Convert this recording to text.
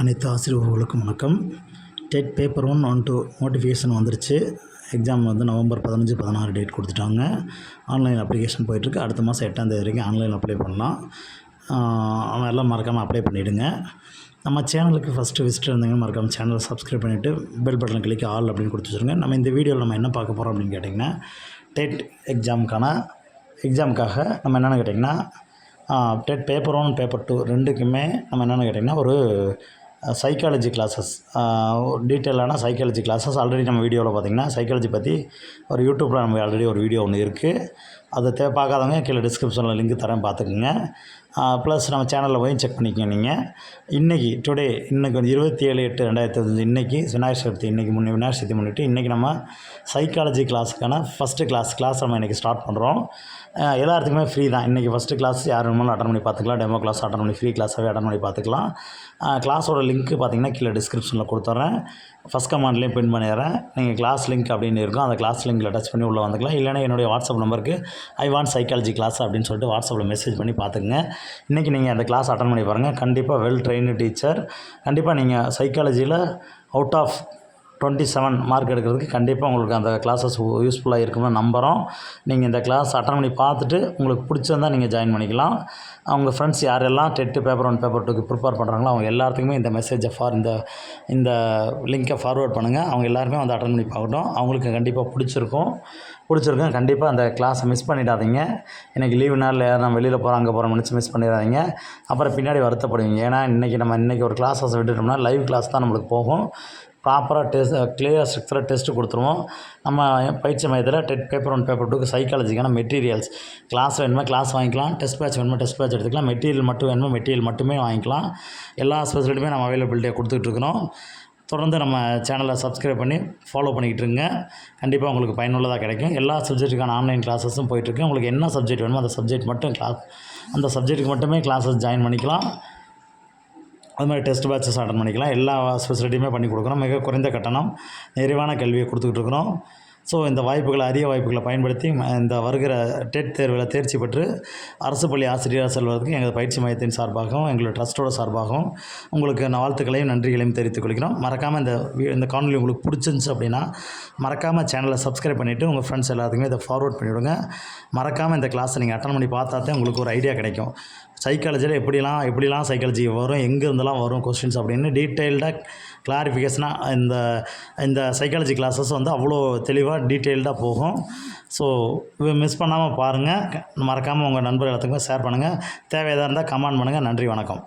அனைத்து ஆசிரியர்களுக்கும் வணக்கம். TET paper one one two notification வந்துருச்சு. எக்ஸாம் வந்து நவம்பர் பதினஞ்சு பதினாறு டேட் கொடுத்துட்டாங்க. ஆன்லைன் அப்ளிகேஷன் போயிட்டுருக்கு. அடுத்த மாதம் எட்டாம் தேதி வரைக்கும் ஆன்லைன் அப்ளை பண்ணலாம். அவன் எல்லாம் மறக்காமல் அப்ளை பண்ணிவிடுங்க நம்ம சேனலுக்கு ஃபஸ்ட்டு விசிட் இருந்தீங்கன்னா மறக்காமல் சேனலை சப்ஸ்கிரைப் பண்ணிவிட்டு பெல் பட்டன் கிளிக் ஆல் அப்படின்னு கொடுத்து வச்சுருங்க. நம்ம இந்த வீடியோவில் நம்ம என்ன பார்க்க போகிறோம் அப்படின்னு கேட்டிங்கன்னா டெட் எக்ஸாமுக்கான எக்ஸாமுக்காக நம்ம என்னென்னு கேட்டிங்கன்னா TET paper one paper two ரெண்டுக்குமே நம்ம என்னென்னு கேட்டிங்கன்னா ஒரு சைக்காலஜி கிளாஸஸ் டீட்டெயிலான சைக்காலஜி கிளாஸஸ் ஆல்ரெடி நம்ம வீடியோவில் பார்த்திங்கன்னா சைக்காலஜி பற்றி ஒரு யூடியூப்பில் நம்ம ஆல்ரெடி ஒரு வீடியோ ஒன்று இருக்குது அதை தே பார்க்காதவங்க கீழே டிஸ்கிரிப்ஷனில் லிங்க் தரேன் பார்த்துக்குங்க. ப்ளஸ் நம்ம சேனலில் போய் செக் பண்ணிக்கோங்க நீங்கள் இன்றைக்கி டுடே இன்றைக்கி வந்து இருபத்தி ஏழு எட்டு ரெண்டாயிரத்தி பதினஞ்சு இன்றைக்கி விநாயகர் சதுர்த்தி இன்றைக்கி முன்னே விநாயகர் சதுர்த்தி முன்னிட்டு இன்றைக்கி நம்ம சைக்காலஜி கிளாஸுக்கான ஃபஸ்ட்டு கிளாஸ் கிளாஸ் நம்ம இன்றைக்கி ஸ்டார்ட் பண்ணுறோம் எல்லாத்துக்குமே ஃப்ரீ தான். இன்றைக்கி ஃபஸ்ட்டு கிளாஸ் யார் வேணுமாலும் அட்டன் பண்ணி பார்த்துக்கலாம். டெமோ கிளாஸ் அட்டன் பண்ணி ஃப்ரீ கிளாஸாகவே அட்டன் பண்ணி பார்த்துக்கலாம். கிளாஸோட லிங்க் பார்த்தீங்கன்னா கீழே டிஸ்கிரிப்ஷனில் கொடுத்துட்றேன் ஃபஸ்ட் கமாண்ட்லேயும் பின் பண்ணிடுறேன். நீங்கள் கிளாஸ் லிங்க் அப்படின்னு இருக்கும். அந்த கிளாஸ் லிங்கில் டச் பண்ணி உள்ளே வந்துக்கலாம். இல்லைனா என்னுடைய வாட்ஸ்அப் நம்பருக்கு ஐ வாண்ட் சைக்காலஜி கிளாஸ் அப்படின்னு சொல்லிட்டு வாட்ஸ்அப்பில் மெசேஜ் பண்ணி பார்த்துக்குங்க. இன்றைக்கி நீங்கள் அந்த கிளாஸ் அட்டன் பண்ணி பாருங்கள் கண்டிப்பாக வெல் ட்ரெயின்டு டீச்சர் கண்டிப்பாக நீங்கள் சைக்காலஜியில் out of twenty seven mark எடுக்கிறதுக்கு கண்டிப்பாக உங்களுக்கு அந்த கிளாஸஸ் யூஸ்ஃபுல்லாக இருக்கும்னு நம்புகிறோம் நீங்கள் இந்த கிளாஸ் அட்டன் பண்ணி பார்த்துட்டு உங்களுக்கு பிடிச்சிருந்தால் நீங்கள் ஜாயின் பண்ணிக்கலாம். அவங்க ஃப்ரெண்ட்ஸ் யாரெல்லாம் டெட்டு பேப்பர் ஒன் பேப்பர் டூக்கு ப்ரிப்பேர் பண்ணுறாங்களோ அவங்க எல்லாத்துக்குமே இந்த மெசேஜை ஃபார் இந்த இந்த லிங்க்கை ஃபார்வேர்ட் பண்ணுங்கள் அவங்க எல்லாருமே வந்து அட்டன் பண்ணி பார்க்கட்டும். அவங்களுக்கு கண்டிப்பாக பிடிச்சிருக்கும். பிடிச்சிருக்கும். கண்டிப்பாக அந்த கிளாஸை மிஸ் பண்ணிடாதீங்க. எனக்கு லீவு நாளில் நான் வெளியில் போகிறோம் அங்கே போகிறோம் நினச்சி மிஸ் பண்ணிடாதீங்க. அப்புறம் பின்னாடி வருத்தப்படுவீங்க. ஏன்னா இன்றைக்கி நம்ம இன்றைக்கி ஒரு கிளாஸஸ் விட்டுட்டோம்னா லைவ் கிளாஸ் தான் நம்மளுக்கு போகும். ப்ராப்பராக டெஸ்ட் கிளியர் ஸ்ட்ரக்சராக டெஸ்ட்டு கொடுத்துருவோம். நம்ம பயிற்சி மையத்தில் டெட் பேப்பர் ஒன் பேப்பர் டூக்கு சைக்காலஜிக்கான மெட்டீரியல்ஸ் கிளாஸ் வேணுமா கிளாஸ் வாங்கிக்கலாம். டெஸ்ட் பேட்ச் வேணுமா டெஸ்ட் பேட்ச் எடுத்துக்கலாம். மெட்டீரியல் மட்டும் வேணுமா மெட்டீரியல் மட்டுமே வாங்கிக்கலாம். எல்லா ஸ்பெசிலிட்டியுமே நம்ம அவைலபிலிட்டியாக கொடுத்துட்ருக்குறோம் தொடர்ந்து நம்ம சேனலை சப்ஸ்கிரைப் பண்ணி ஃபாலோ பண்ணிக்கிட்டு இருங்க. கண்டிப்பாக உங்களுக்கு பயனுள்ளதாக கிடைக்கும். எல்லா சப்ஜெக்ட்டுக்கான ஆன்லைன் கிளாஸஸும் போயிட்டுருக்கு உங்களுக்கு என்ன சப்ஜெக்ட் வேணுமோ அந்த சப்ஜெக்ட் மட்டும் கிளாஸ் அந்த சப்ஜெக்ட்டுக்கு மட்டுமே கிளாஸஸ் ஜாயின் பண்ணிக்கலாம். அது மாதிரி டெஸ்ட் பேட்சஸ் அட்டன் பண்ணிக்கலாம். எல்லா ஃபெசிலிட்டியுமே பண்ணி கொடுக்குறோம். மிக குறைந்த கட்டணம் நிறைவான கல்வியை கொடுத்துக்கிட்டு இருக்கிறோம். ஸோ இந்த வாய்ப்புகளை அரிய வாய்ப்புகளை பயன்படுத்தி இந்த வருகிற டெட் தேர்வில் தேர்ச்சி பெற்று அரசு பள்ளி ஆசிரியராக செல்வதற்கு எங்கள் பயிற்சி மையத்தின் சார்பாகவும் எங்களோட ட்ரஸ்ட்டோட சார்பாகவும் உங்களுக்கு நான் வாழ்த்துக்களையும் நன்றிகளையும் தெரிவித்துக் கொள்கிறோம். மறக்காமல் இந்த இந்த காணொலி உங்களுக்கு பிடிச்சிருந்துச்சு அப்படின்னா மறக்காமல் சேனலை சப்ஸ்கிரைப் பண்ணிவிட்டு உங்கள் ஃப்ரெண்ட்ஸ் எல்லாத்துக்குமே இதை ஃபார்வர்ட் பண்ணிவிடுங்க. மறக்காமல் இந்த கிளாஸை நீங்கள் அட்டன் பண்ணி பார்த்தா தான் உங்களுக்கு ஒரு ஐடியா கிடைக்கும். சைக்காலஜியில் எப்படிலாம் எப்படிலாம் சைக்காலஜி வரும் எங்கேருந்துலாம் வரும் கொஸ்டின்ஸ் அப்படின்னு டீட்டெயில்டாக கிளாரிஃபிகேஷனாக இந்த இந்த சைக்காலஜி கிளாஸஸ் வந்து அவ்வளோ தெளிவாக டீட்டெயில்டாக போகும். ஸோ மிஸ் பண்ணாமல் பாருங்கள் மறக்காமல் உங்கள் நண்பர் எல்லாத்துக்குமே ஷேர் பண்ணுங்கள் தேவையாக இருந்தால் கமெண்ட் பண்ணுங்கள் நன்றி வணக்கம்.